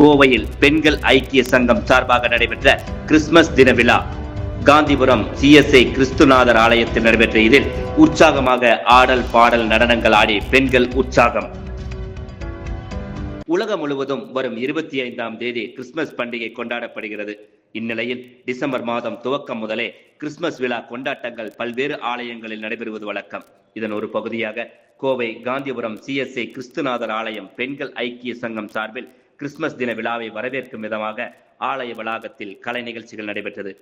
கோவையில் பெண்கள் ஐக்கிய சங்கம் சார்பாக நடைபெற்ற கிறிஸ்துமஸ் தின விழா. காந்திபுரம் சிஎஸ்ஐ கிறிஸ்துநாதர் ஆலயத்தில் நடைபெற்ற இதில் உற்சாகமாக ஆடல் பாடல் நடனங்கள் ஆடி பெண்கள் உற்சாகம். உலகம் முழுவதும் வரும் இருபத்தி ஐந்தாம் தேதி கிறிஸ்துமஸ் பண்டிகை கொண்டாடப்படுகிறது. இந்நிலையில் டிசம்பர் மாதம் துவக்கம் முதலே கிறிஸ்துமஸ் விழா கொண்டாட்டங்கள் பல்வேறு ஆலயங்களில் நடைபெறுவது வழக்கம். இதன் ஒரு பகுதியாக கோவை காந்திபுரம் சிஎஸ்ஐ கிறிஸ்துநாதர் ஆலயம் பெண்கள் ஐக்கிய சங்கம் சார்பில் கிறிஸ்துமஸ் தின விழாவை வரவேற்கும் விதமாக ஆலய வளாகத்தில் கலை நிகழ்ச்சிகள் நடைபெற்றது.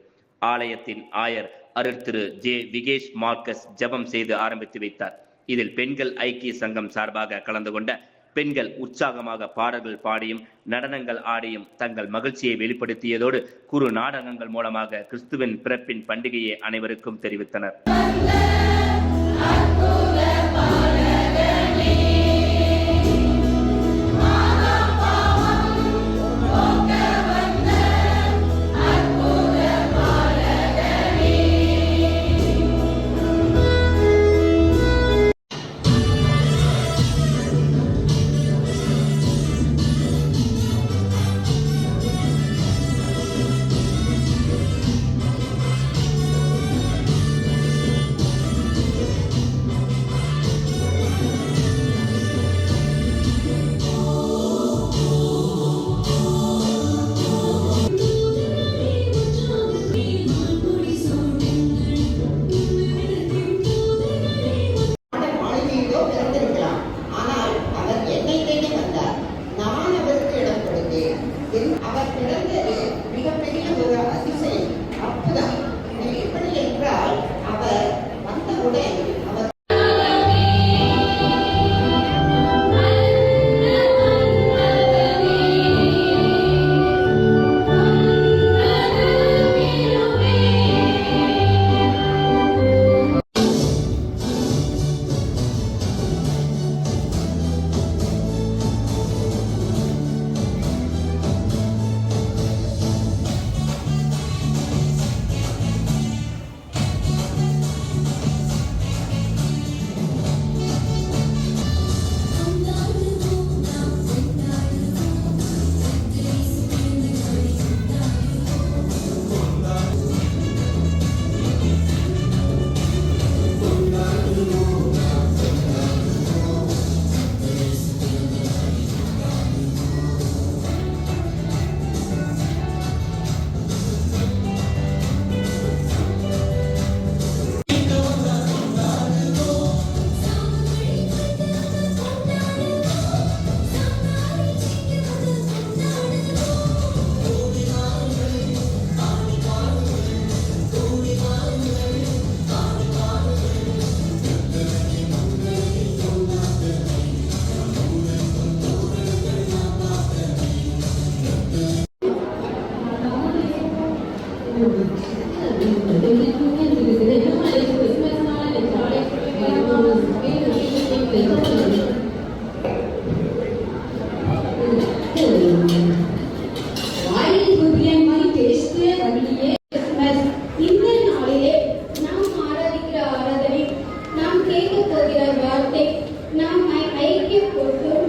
ஆலயத்தின் ஆயர் அருள் திரு ஜே விகேஷ் மார்க்கஸ் ஜெபம் செய்து ஆரம்பித்து வைத்தார். இதில் பெண்கள் ஐக்கிய சங்கம் சார்பாக கலந்து கொண்ட பெண்கள் உற்சாகமாக பாடல்கள் பாடியும் நடனங்கள் ஆடியும் தங்கள் மகிழ்ச்சியை வெளிப்படுத்தியதோடு குறு நாடகங்கள் மூலமாக கிறிஸ்துவின் பிறப்பின் பண்டிகையை அனைவருக்கும் தெரிவித்தனர். அவர் பிறந்தது நாம் கேட்க போகிற வார்த்தை நாம் ஐக்கிய போட்டோம்